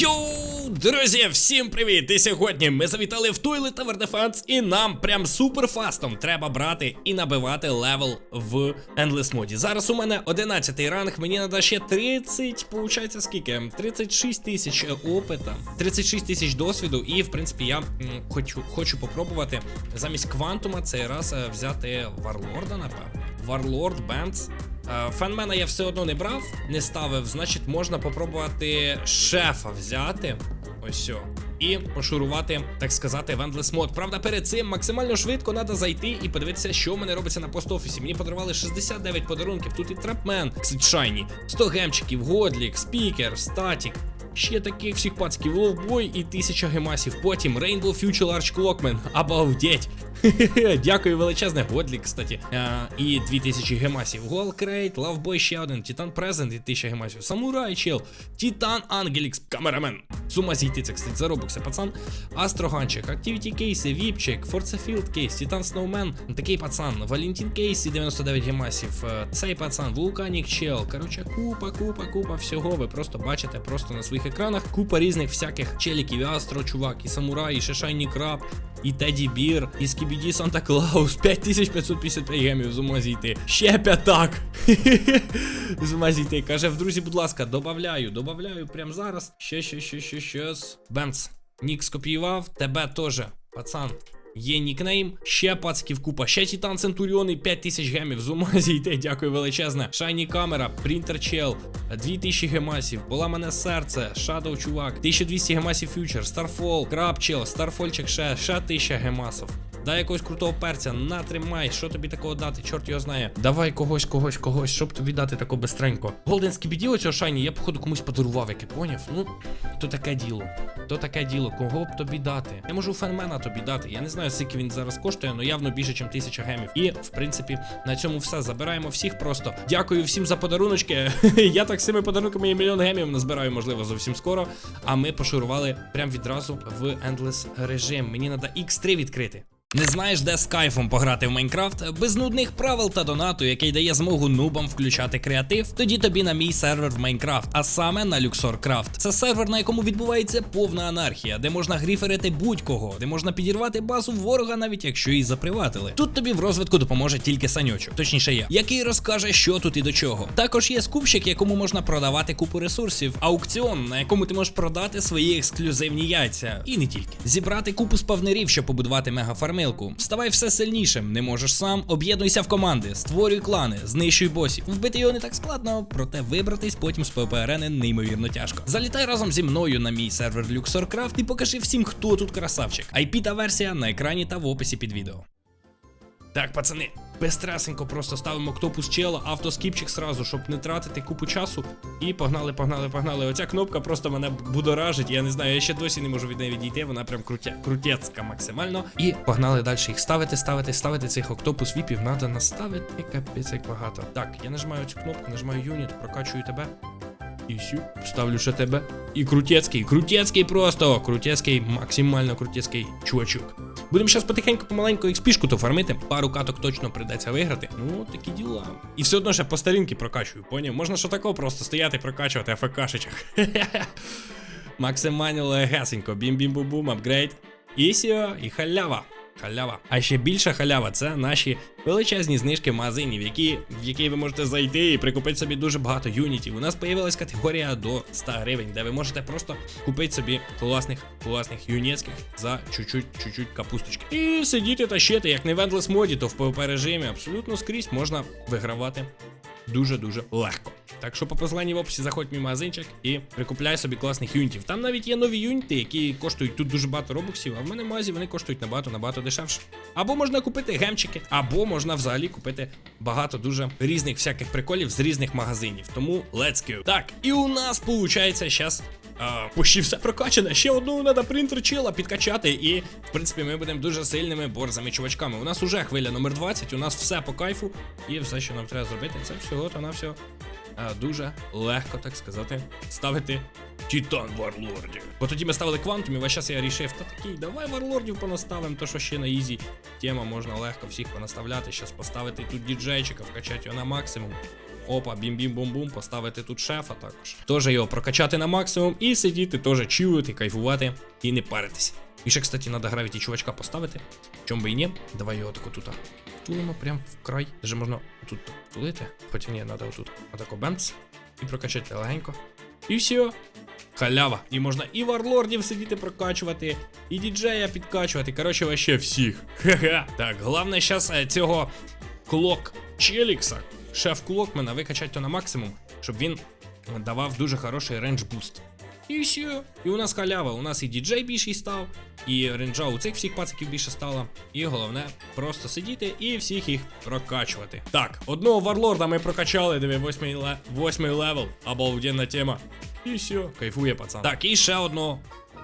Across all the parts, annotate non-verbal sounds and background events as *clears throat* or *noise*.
Йоу, друзі, всім привіт! І сьогодні ми завітали в Toilet Tower Defense і нам прям суперфастом треба брати і набивати левел в Endless моді. Зараз у мене 11 ранг, мені треба ще 30, получається скільки? 36 тисяч опита, 36 тисяч досвіду, і в принципі я хочу, хочу попробувати замість квантума цей раз е, взяти Варлорда, напевно. Варлорд, Бенц. Е, Фенмена я все одно не брав, не ставив, значить можна попробувати шефа взяти. Ось. І пошурувати, так сказати, в Endless мод. Правда, перед цим максимально швидко треба зайти і подивитися, що в мене робиться на пост-офісі. Мені подарували 69 подарунків. Тут і трапмен, шайні, 100 гемчиків, годлік, спікер, статік. Ще таких всіх пацьків ловбой і 1000 гемасів. Потім Rainbow Future Large Clockman. Обалдеть. *laughs* Дякую величезне. Годлік, кстати. А, і 2000 гемасів. Голкрейт, Лавбой ще один, Титан Презент і 1000 гемасів. Самурай чел, Титан Ангелікс, камерамен. Сума зійти, кстати, заробився, пацан. Астроганчик, Активіті Кейси, Віпчик, Форцефілд Кейс, Титан Сноумен, такий пацан, Валентин Кейсі, 99 гемасів, е, цей пацан, Вулканік Чел. Короче, купа, купа, купа всього. Ви просто бачите просто на своїх екранах. Купа різних всяких челіків, і Астро, чувак, і Самурай, і Шишайні Краб, і Теді Бір, і Скібіді Санта Клаус, 5555 гемів з ума зійти. Ще п'ятак. *laughs* з ума зійти. Каже, в друзі, будь ласка, добавляю, добавляю прямо зараз. Ще, ще, ще, ще, щось. Бенц, нік скопіював, тебе теж, пацан. Є нікнейм, ще пацків купа, ще Титан Центуріони, 5000 гемів, з ума зійти, дякую величезне. Шайні камера, принтер чел, 2000 гемасів, була мене серце, шадоу чувак, 1200 гемасів фьючер, старфол, крапчел, Старфольчик ще, ще 1000 гемасов. Дай якогось крутого перця, натримай, що тобі такого дати, чорт його знає. Давай когось, когось, когось, щоб тобі дати тако бистренько. Голден Скібіді оцього шайні, я походу комусь подарував, яке поняв. Ну, то таке діло. То таке діло, кого б тобі дати? Я можу фенмена тобі дати. Я не знаю, скільки він зараз коштує, але явно більше, ніж тисяча гемів. І, в принципі, на цьому все. Забираємо всіх просто. Дякую всім за подаруночки. *laughs* Я так цими подарунками і мільйон гемів назбираю, можливо, зовсім скоро. А ми пошурували прям відразу в Endless режим. Мені треба X3 відкрити. Не знаєш, де з кайфом пограти в Майнкрафт без нудних правил та донату, який дає змогу нубам включати креатив? Тоді тобі на мій сервер в Майнкрафт, а саме на LuxorCraft. Це сервер, на якому відбувається повна анархія, де можна гріферити будь-кого, де можна підірвати базу ворога, навіть якщо її заприватили. Тут тобі в розвитку допоможе тільки саньочок, точніше я, який розкаже, що тут і до чого. Також є скупщик, якому можна продавати купу ресурсів, аукціон, на якому ти можеш продати свої ексклюзивні яйця, і не тільки зібрати купу спавнерів, щоб побудувати мегафармилку. Ставай все сильнішим, не можеш сам, об'єднуйся в команди, створюй клани, знищуй босів. Вбити його не так складно, проте вибратись потім з ПВП арени неймовірно тяжко. Залітай разом зі мною на мій сервер LuxorCraft і покажи всім, хто тут красавчик. IP та версія на екрані та в описі під відео. Так, пацани, безстресенько просто ставимо ктопус чела, автоскіпчик сразу, щоб не тратити купу часу. І погнали, погнали, погнали. Оця кнопка просто мене будоражить. Я не знаю, я ще досі не можу від неї відійти. Вона прям крутя, крутецька максимально. І погнали далі їх ставити, ставити, ставити цих октопус віпів. Надо наставити капець як багато. Так, я нажимаю цю кнопку, нажимаю юніт, прокачую тебе. І сю, ставлю ще тебе. І крутецький, крутецький просто. Крутецький, максимально крутецький чувачок. Будемо зараз потихеньку помаленьку експішку то фармити. Пару каток точно прийдеться виграти. Ну, такі діла. І все одно ще по старінки прокачую, поняв? Можна що такого просто стояти, прокачувати АФКшечок. *laughs* Максимально легесенько. Бім-бім-бум-бум, апгрейд. І сіо, і халява. Халява. А ще більша халява це наші величезні знижки в магазині, в які, в які ви можете зайти і прикупити собі дуже багато юнітів. У нас появилась категорія до 100 гривень, де ви можете просто купити собі класних, класних юніцьких за чуть-чуть капусточки. І сидіти та щити, як не в Endless моді, то в PvP режимі абсолютно скрізь можна вигравати дуже-дуже легко. Так що по посиланні в описі заходь мій магазинчик і прикупляй собі класних юнітів. Там навіть є нові юніти, які коштують тут дуже багато робоксів, а в мене в магазі вони коштують набагато набагато дешевше. Або можна купити гемчики, або можна взагалі купити багато дуже різних всяких приколів з різних магазинів. Тому let's go. Так, і у нас виходить зараз а, почти все прокачане. Ще одну треба принтер чила підкачати. І, в принципі, ми будемо дуже сильними борзими чувачками. У нас уже хвиля номер 20, у нас все по кайфу. І все, що нам треба зробити, це всього то на все дуже легко, так сказати, ставити Титан Варлордів. Бо тоді ми ставили квантум, і весь час я рішив, та такий, давай варлордів понаставимо, то що ще на ізі тема можна легко всіх понаставляти. Щас поставити тут діджейчика, вкачати його на максимум. Опа, бім-бім-бум-бум, поставити тут шефа також. Теж його прокачати на максимум і сидіти, теж чилити, кайфувати і не паритися. І ще, кстати, треба гравіті чувачка поставити. Чом би і ні. Давай його тако тут. Тулимо прям в край. Даже можна тут тулити. Хоча ні, треба отут. Отако бемц. І прокачати легенько. І все. Халява. І можна і варлордів сидіти прокачувати, і діджея підкачувати. Коротше, вообще всіх. *laughs* Ха-ха. Так, головне зараз цього клок Челікса, шеф Клокмена, викачати то на максимум, щоб він давав дуже хороший рейндж буст. І все. І у нас халява. У нас і діджей більший став, і рейнджа у цих всіх пациків більше стало. І головне просто сидіти і всіх їх прокачувати. Так, одного варлорда ми прокачали, диви, восьмий, ле... восьмий левел, обалденна тема. І все, кайфує пацан. Так, і ще одного.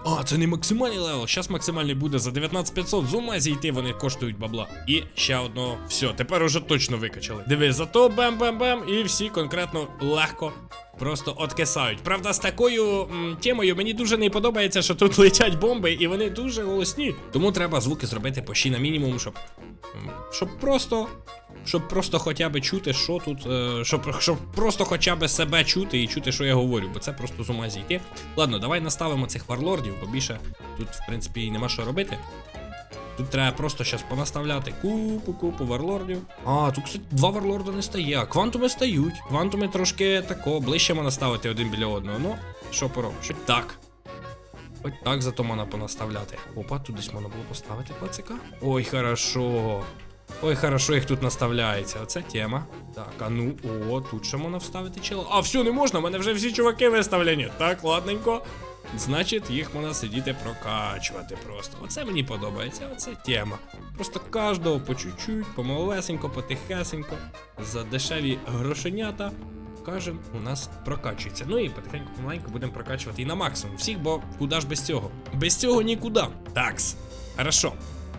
А, це не максимальний левел. Зараз максимальний буде за 19500. З ума зійти, вони коштують бабла. І ще одного. Все, тепер уже точно викачали. Диви, зато бем-бем-бем, і всі конкретно легко. Просто откисають. Правда, з такою м, темою мені дуже не подобається, що тут летять бомби, і вони дуже голосні. Тому треба звуки зробити почти на мінімум, щоб. Щоб просто. Щоб просто хоча б чути, що тут. Е, щоб, щоб просто хоча б себе чути і чути, що я говорю, бо це просто з ума зійти. Ладно, давай наставимо цих варлордів, бо більше тут, в принципі, і нема що робити. Тут треба просто зараз понаставляти купу, купу варлордів. А, тут, кстати, два варлорда не стає. А квантуми стають. Квантуми трошки тако, ближче можна ставити один біля одного. Ну, що поробиш? Так. Хоч так зато можна понаставляти. Опа, тут десь можна було поставити пацика. Ой, хорошо. Ой, хорошо, їх тут наставляється. Оце тема. Так, а ну, о, тут ще можна вставити чело. А, все, не можна, в мене вже всі чуваки виставлені. Так, ладненько. Значить, їх можна сидіти прокачувати просто. Оце мені подобається, оце тема. Просто кожного по чуть-чуть, помалесенько, потихесенько, за дешеві грошенята. Кожен у нас прокачується. Ну і потихеньку помаленьку будемо прокачувати і на максимум всіх, бо куди ж без цього? Без цього нікуди. Такс. Хорошо.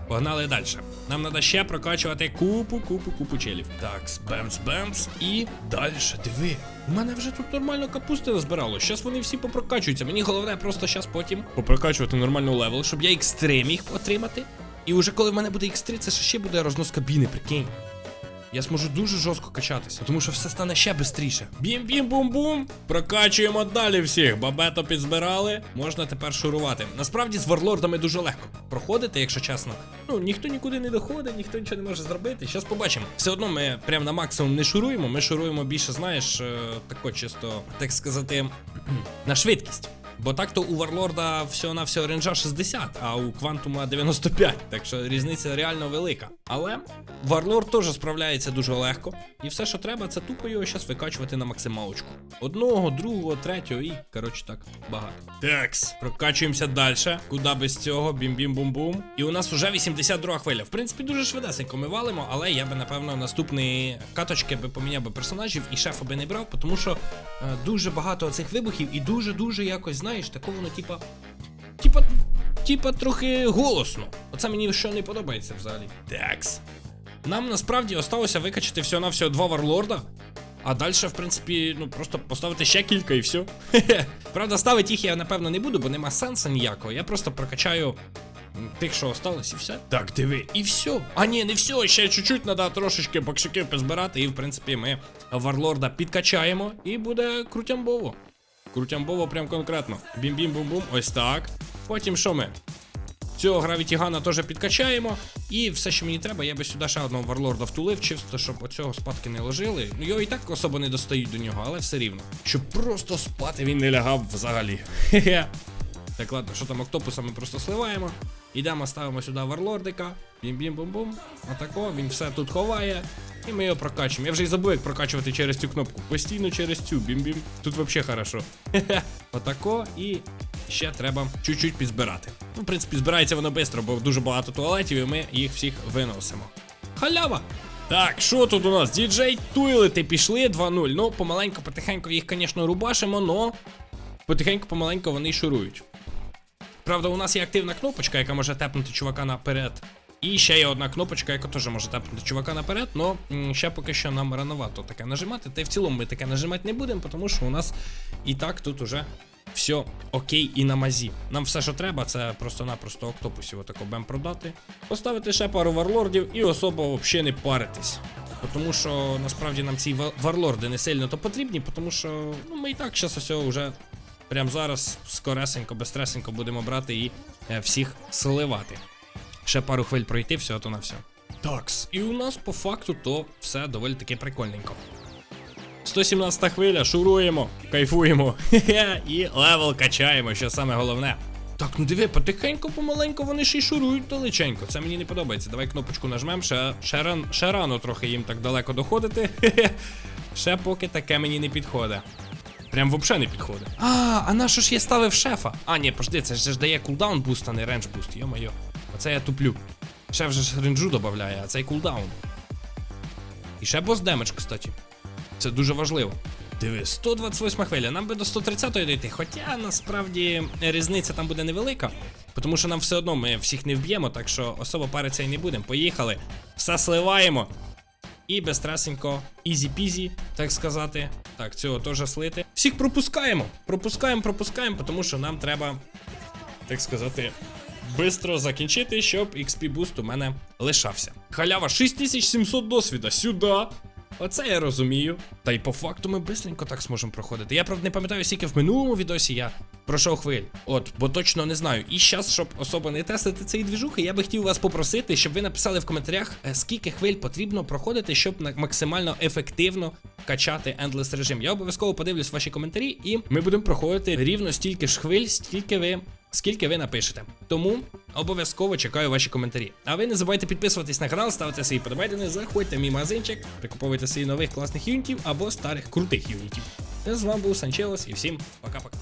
Погнали далі. Нам треба ще прокачувати купу, купу, купу челів. Так, бемс, бемс. І далі, диви. У мене вже тут нормально капусти назбирало. Щас вони всі попрокачуються. Мені головне просто щас потім попрокачувати нормальну левел, щоб я X3 міг отримати. І вже коли в мене буде X3, це ще буде рознос кабіни, прикинь. Я зможу дуже жорстко качатися, тому що все стане ще швидше. Бім-бім-бум-бум. Прокачуємо далі всіх. Бабето підзбирали. Можна тепер шурувати. Насправді з варлордами дуже легко проходити, якщо чесно. Ну, ніхто нікуди не доходить, ніхто нічого не може зробити. Зараз побачимо. Все одно ми прям на максимум не шуруємо. Ми шуруємо більше, знаєш, е, тако чисто, так сказати, *clears throat* на швидкість. Бо так-то у Варлорда всього на всього ренджа 60, а у Квантума 95. Так що різниця реально велика. Але Варлорд теж справляється дуже легко. І все, що треба, це тупо його зараз викачувати на максималочку. Одного, другого, третього і, коротше, так, багато. Такс, прокачуємося далі. Куди без цього? Бім-бім-бум-бум. І у нас вже 82 хвиля. В принципі, дуже швидесенько ми валимо, але я би, напевно, наступні каточки би поміняв би персонажів і шефа би не брав, тому що е, дуже багато цих вибухів і дуже-дуже якось, знаєш, такого, ну, типа. Типа. Типа трохи голосно. Оце мені що не подобається взагалі. Такс. Нам насправді осталося викачати всього на всього два варлорда. А далі, в принципі, ну просто поставити ще кілька і все. *laughs* Правда, ставити їх я напевно не буду, бо нема сенсу ніякого. Я просто прокачаю тих, що осталось, і все. Так, диви, і все. А ні, не все, ще чуть-чуть треба трошечки боксиків позбирати, і в принципі ми варлорда підкачаємо, і буде крутямбово. Крутямбово прям конкретно. Бім-бім-бум-бум, ось так. Потім що ми? Цього гравітігана теж підкачаємо. І все, що мені треба, я би сюди ще одного варлорда втулив, чисто, щоб оцього спадки не ложили. Ну його і так особо не достають до нього, але все рівно. Щоб просто спати він не лягав взагалі. Хе-хе. Так, ладно, що там октопуса ми просто сливаємо. Ідемо, ставимо сюди варлордика. Бім-бім-бум-бум. Отако, він все тут ховає. І ми його прокачуємо. Я вже й забув, як прокачувати через цю кнопку. Постійно через цю. Бім-бім. Тут взагалі хорошо. *laughs* Отако і ще треба чуть-чуть підзбирати. Ну, в принципі, збирається воно швидко, бо дуже багато туалетів, і ми їх всіх виносимо. Халява! Так, що тут у нас? Діджей туйлити пішли 2-0. Ну, помаленьку, потихеньку їх, звісно, рубашимо, но потихеньку, помаленьку вони шурують. Правда, у нас є активна кнопочка, яка може тепнути чувака наперед. І ще є одна кнопочка, яка теж може тепнути чувака наперед, м, ще поки що нам рановато таке нажимати. Та й в цілому ми таке нажимати не будемо, тому що у нас і так тут уже все окей і на мазі. Нам все, що треба, це просто-напросто октопусів отако бем продати, поставити ще пару варлордів і особо взагалі не паритись. Тому що насправді нам ці варлорди не сильно то потрібні, тому що ну, ми і так зараз ось вже прямо зараз скоресенько, безстресенько будемо брати і е, всіх сливати. Ще пару хвиль пройти, все, то на все. Такс, і у нас по факту то все доволі таки прикольненько. 117 хвиля, шуруємо, кайфуємо. Хе-хе, *laughs* і левел качаємо, що саме головне. Так, ну диви, потихеньку, помаленьку вони ще й шурують далеченько. Це мені не подобається. Давай кнопочку нажмем, ще, ще, ран, ще рано трохи їм так далеко доходити. Хе-хе. *laughs* Ще поки таке мені не підходить. Прям взагалі не підходить. А, а на що ж я ставив шефа? А, ні, пожди, це ж дає кулдаун буст, а не рендж буст, йо-моє. Оце я туплю. Шеф же ж ренджу додає, а цей кулдаун. І ще бос демедж, кстати. Це дуже важливо. Диви, 128 хвиля, нам би до 130-ї дійти, хоча насправді різниця там буде невелика, тому що нам все одно ми всіх не вб'ємо, так що особо париться і не будемо. Поїхали, все сливаємо. І безстресенько, ізі-пізі, так сказати. Так, цього теж слити. Всіх пропускаємо. Пропускаємо, пропускаємо, тому що нам треба, так сказати, бистро закінчити, щоб XP буст у мене лишався. Халява 6700 досвіда сюди. Оце я розумію. Та й по факту ми бистренько так зможемо проходити. Я правда не пам'ятаю, скільки в минулому відосі я пройшов хвиль. От, бо точно не знаю. І зараз, щоб особо не тестити цей двіжух, я би хотів вас попросити, щоб ви написали в коментарях, е, скільки хвиль потрібно проходити, щоб максимально ефективно качати Endless режим. Я обов'язково подивлюсь ваші коментарі, і ми будемо проходити рівно стільки ж хвиль, стільки ви. Скільки ви напишете. Тому обов'язково чекаю ваші коментарі. А ви не забувайте підписуватись на канал, ставити свої подобайдени, заходьте в мій магазинчик, прикуповуйте свої нових класних юнітів або старих крутих юнітів. З вами був Санчелос і всім пока-пока.